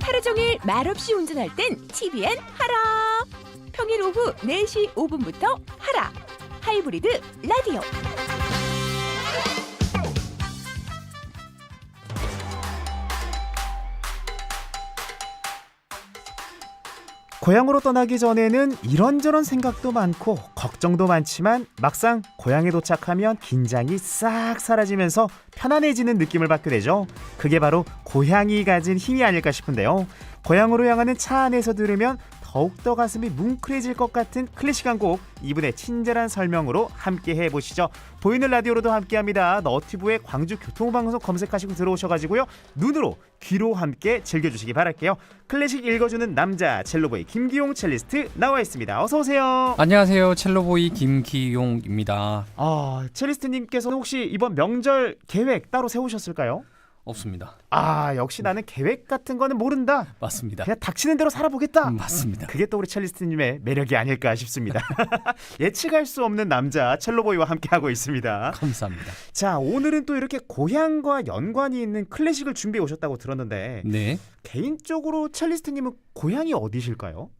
하루 종일 말없이 운전할 땐 TVN 하라. 평일 오후 4시 5분부터 하라. 하이브리드 라디오. 고향으로 떠나기 전에는 이런저런 생각도 많고 걱정도 많지만 막상 고향에 도착하면 긴장이 싹 사라지면서 편안해지는 느낌을 받게 되죠. 그게 바로 고향이 가진 힘이 아닐까 싶은데요. 고향으로 향하는 차 안에서 들으면 더욱더 가슴이 뭉클해질 것 같은 클래식한 곡 이분의 친절한 설명으로 함께 해보시죠. 보이는 라디오로도 함께합니다. 너튜브에 광주 교통방송 검색하시고 들어오셔가지고요. 눈으로 귀로 함께 즐겨주시기 바랄게요. 클래식 읽어주는 남자 첼로보이 김기용 첼리스트 나와 있습니다. 어서 오세요. 안녕하세요. 첼로보이 김기용입니다. 아 첼리스트님께서는 혹시 이번 명절 계획 따로 세우셨을까요? 없습니다. 아 역시 나는 계획 같은 거는 모른다. 맞습니다. 그냥 닥치는 대로 살아보겠다. 음, 맞습니다. 그게 또 우리 첼리스트님의 매력이 아닐까 싶습니다. 예측할 수 없는 남자 첼로보이와 함께하고 있습니다. 감사합니다. 자 오늘은 또 이렇게 고향과 연관이 있는 클래식을 준비해 오셨다고 들었는데 네. 개인적으로 첼리스트님은 고향이 어디실까요?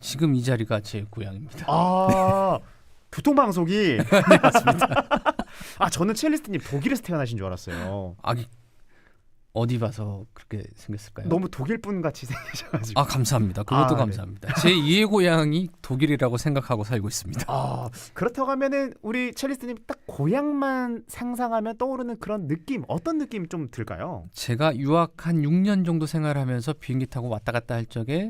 지금 이 자리가 제 고향입니다. 아 교통방송이 네 맞습니다. 아 저는 첼리스트님 독일에서 태어나신 줄 알았어요. 아기 어디 봐서 그렇게 생겼을까요? 너무 독일 분 같이 생기셔가지고. 아 감사합니다. 그것도 아, 네. 감사합니다. 제 2의 고향이 독일이라고 생각하고 살고 있습니다. 아 그렇다고 하면은 우리 첼리스트님 딱 고향만 상상하면 떠오르는 그런 느낌 어떤 느낌 좀 들까요? 제가 유학 한 6년 정도 생활하면서 비행기 타고 왔다 갔다 할 적에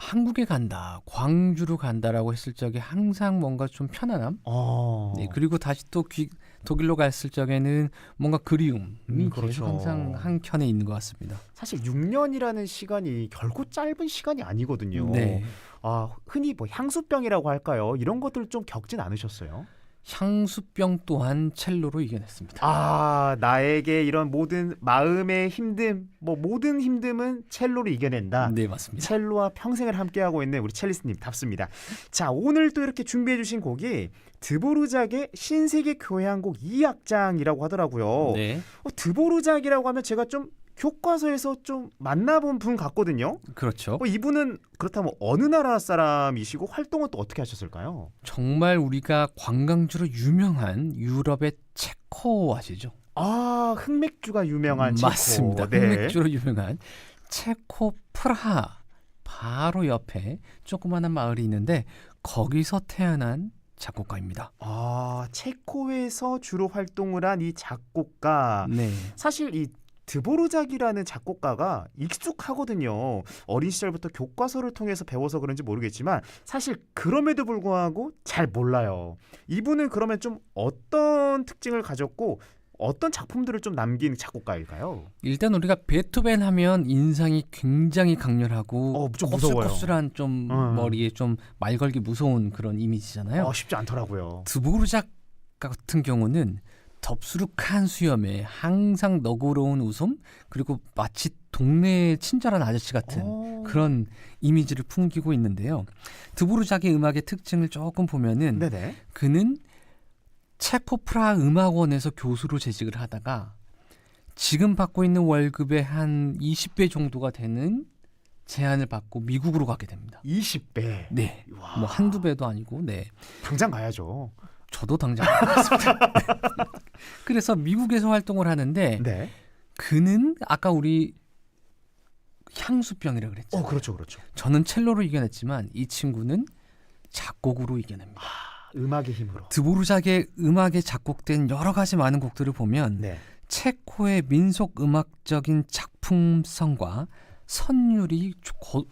한국에 간다, 광주로 간다라고 했을 적에 항상 뭔가 좀 편안함. 어. 네, 그리고 다시 또 귀, 독일로 갔을 적에는 뭔가 그리움이 음, 계속 그렇죠. 항상 한 켠에 있는 것 같습니다. 사실 6년이라는 시간이 결코 짧은 시간이 아니거든요. 네. 아 흔히 뭐 향수병이라고 할까요? 이런 것들 좀 겪진 않으셨어요? 향수병 또한 첼로로 이겨냈습니다. 아 나에게 이런 모든 마음의 힘듦, 뭐 모든 힘듦은 첼로로 이겨낸다. 네, 맞습니다. 첼로와 평생을 함께하고 있는 우리 첼리스님 답습니다. 자 오늘 또 이렇게 준비해주신 곡이 드보르작의 신세계 교향곡 2악장이라고 하더라고요. 네, 어, 드보르작이라고 하면 제가 좀 교과서에서 좀 만나본 분 같거든요. 그렇죠. 어, 이분은 그렇다면 어느 나라 사람이시고 활동은 또 어떻게 하셨을까요? 정말 우리가 관광지로 유명한 유럽의 체코 아시죠? 아 흑맥주가 유명한 음, 체코. 맞습니다. 네. 흑맥주로 유명한 체코 프라하 바로 옆에 조그마한 마을이 있는데 거기서 태어난 작곡가입니다. 아 체코에서 주로 활동을 한 이 작곡가. 네. 사실 이 드보르작이라는 작곡가가 익숙하거든요. 어린 시절부터 교과서를 통해서 배워서 그런지 모르겠지만 사실 그럼에도 불구하고 잘 몰라요. 이분은 그러면 좀 어떤 특징을 가졌고 어떤 작품들을 좀 남긴 작곡가일까요? 일단 우리가 베토벤 하면 인상이 굉장히 강렬하고 어, 좀 무서워요. 곱슬곱슬한 좀 음. 머리에 좀 말 걸기 무서운 그런 이미지잖아요. 어, 쉽지 않더라고요. 드보르작 같은 경우는 덥수룩한 수염에 항상 너그러운 웃음 그리고 마치 동네의 친절한 아저씨 같은 어. 그런 이미지를 풍기고 있는데요. 드보르작의 음악의 특징을 조금 보면은 네네. 그는 체코 프라하 음악원에서 교수로 재직을 하다가 지금 받고 있는 월급의 한 20배 정도가 되는 제안을 받고 미국으로 가게 됩니다. 20배. 네. 와, 뭐 한두 배도 아니고 네. 당장 가야죠. 저도 당장 알았습니다. 그래서 미국에서 활동을 하는데 네. 그는 아까 우리 향수병이라 그랬죠. 어, 그렇죠, 그렇죠. 저는 첼로로 이겨냈지만 이 친구는 작곡으로 이겨냅니다. 음악의 힘으로. 드보르작의 음악에 작곡된 여러 가지 많은 곡들을 보면 네. 체코의 민속 음악적인 작품성과 선율이 거-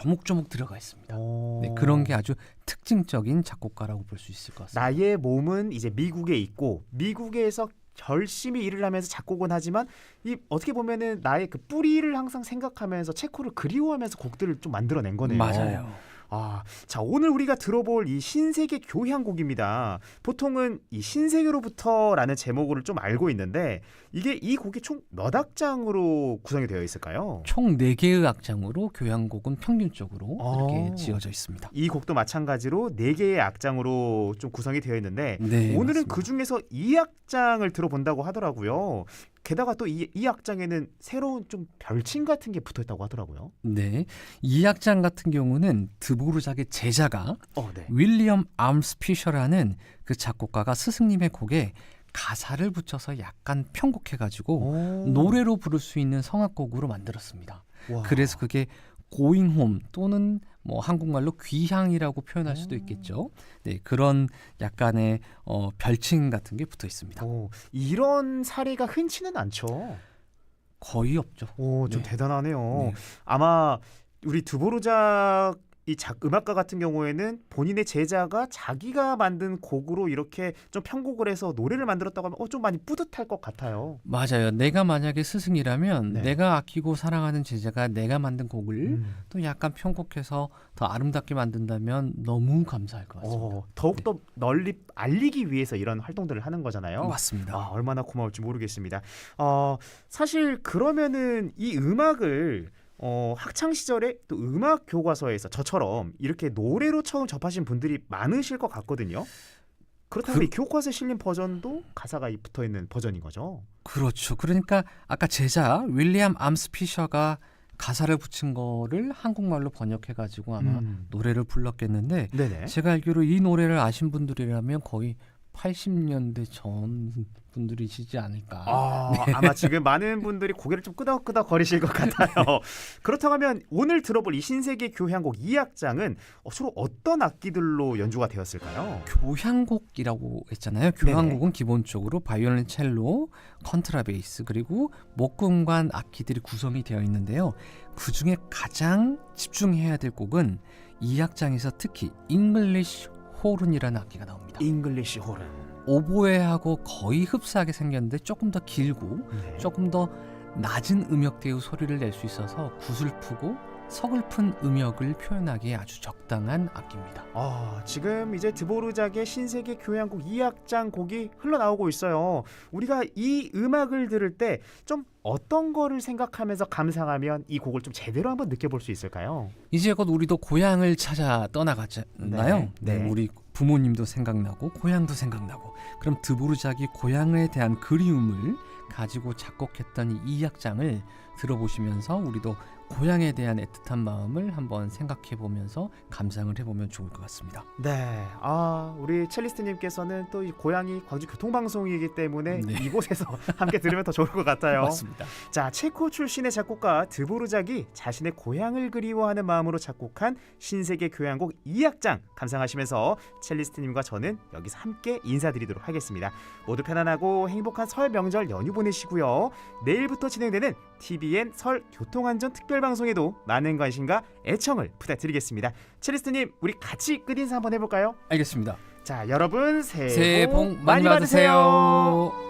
조목조목 들어가 있습니다. 어... 네, 그런 게 아주 특징적인 작곡가라고 볼 수 있을 것 같습니다. 나의 몸은 이제 미국에 있고 미국에서 열심히 일을 하면서 작곡은 하지만 이 어떻게 보면은 나의 그 뿌리를 항상 생각하면서 체코를 그리워하면서 곡들을 좀 만들어낸 거네요. 맞아요. 아, 자 오늘 우리가 들어볼 이 신세계 교향곡입니다. 보통은 이 신세계로부터라는 제목을 좀 알고 있는데 이게 이 곡이 총 몇 악장으로 구성이 되어 있을까요? 총 4개의 악장으로 교향곡은 평균적으로 어. 이렇게 지어져 있습니다. 이 곡도 마찬가지로 네 개의 악장으로 좀 구성이 되어 있는데 네, 오늘은 맞습니다. 그 중에서 이 악장을 들어본다고 하더라고요. 게다가 또이 이 악장에는 새로운 좀 별칭 같은 게 붙어 있다고 하더라고요. 네. 이 악장 같은 경우는 드보르작의 제자가 어, 네. 윌리엄 암스피셔라는 그 작곡가가 스승님의 곡에 가사를 붙여서 약간 편곡해 가지고 오. 노래로 부를 수 있는 성악곡으로 만들었습니다. 와. 그래서 그게 Going Home 또는 뭐 한국말로 귀향이라고 표현할 수도 있겠죠. 네, 그런 약간의 어, 별칭 같은 게 붙어 있습니다. 오, 이런 사례가 흔치는 않죠. 거의 없죠. 오, 좀 네. 대단하네요. 네. 아마 우리 드보르작 이 작, 음악가 같은 경우에는 본인의 제자가 자기가 만든 곡으로 이렇게 좀 편곡을 해서 노래를 만들었다고 하면 어, 좀 많이 뿌듯할 것 같아요. 맞아요. 내가 만약에 스승이라면 네. 내가 아끼고 사랑하는 제자가 내가 만든 곡을 음. 또 약간 편곡해서 더 아름답게 만든다면 너무 감사할 것 같습니다. 어, 더욱더 널리 알리기 위해서 이런 활동들을 하는 거잖아요. 맞습니다. 아, 얼마나 고마울지 모르겠습니다. 어, 사실 그러면은 이 음악을 어, 학창 시절에 또 음악 교과서에서 저처럼 이렇게 노래로 처음 접하신 분들이 많으실 것 같거든요. 그렇다면 그- 이 교과서에 실린 버전도 가사가 이 붙어 있는 버전인 거죠. 그렇죠. 그러니까 아까 제자 윌리엄 암스피셔가 가사를 붙인 거를 한국말로 번역해 가지고 아마 음. 노래를 불렀겠는데 네네. 제가 알기로 이 노래를 아신 분들이라면 거의 80년대 전 분들이시지 않을까. 아, 아마 지금 많은 분들이 고개를 좀 끄덕끄덕 거리실 것 같아요. 그렇다고 하면 오늘 들어볼 이 신세계 교향곡 2악장은 주로 어떤 악기들로 연주가 되었을까요? 교향곡이라고 했잖아요. 교향곡은 기본적으로 바이올린, 첼로, 컨트라베이스 그리고 목금관 악기들이 구성이 되어 있는데요. 그 중에 가장 집중해야 될 곡은 이 악장에서 특히 잉글리시 호른이라는 악기가 나옵니다. 잉글리시 호른. 오보에하고 거의 흡사하게 생겼는데 조금 더 길고 네. 조금 더 낮은 음역대의 소리를 낼 수 있어서 구슬프고 서글픈 음역을 표현하기에 아주 적당한 악기입니다. 아, 지금 이제 드보르작의 신세계 교향곡 2악장 곡이 흘러나오고 있어요. 우리가 이 음악을 들을 때 좀 어떤 거를 생각하면서 감상하면 이 곡을 좀 제대로 한번 느껴볼 수 있을까요? 이제 곧 우리도 고향을 찾아 떠나가잖아요. 네, 네. 우리 부모님도 생각나고 고향도 생각나고 그럼 드보르작이 고향에 대한 그리움을 가지고 작곡했던 이 악장을 들어보시면서 우리도 고향에 대한 애틋한 마음을 한번 생각해 보면서 감상을 해보면 좋을 것 같습니다. 네. 아, 우리 첼리스트님께서는 또 이 고향이 광주 교통방송이기 때문에 네. 이곳에서 함께 들으면 더 좋을 것 같아요. 맞습니다. 자, 체코 출신의 작곡가 드보르작이 자신의 고향을 그리워하는 마음으로 작곡한 신세계 교향곡 2악장 감상하시면서 첼리스트님과 저는 여기서 함께 인사드리도록 하겠습니다. 모두 편안하고 행복한 설 명절 연휴 보내시고요. 내일부터 진행되는 TVN 설 교통안전 특별방송에도 많은 관심과 애청을 부탁드리겠습니다. 첼리스트님, 우리 같이 끝인사 한번 해볼까요? 알겠습니다. 자, 여러분 새해, 새해 복 많이 받으세요.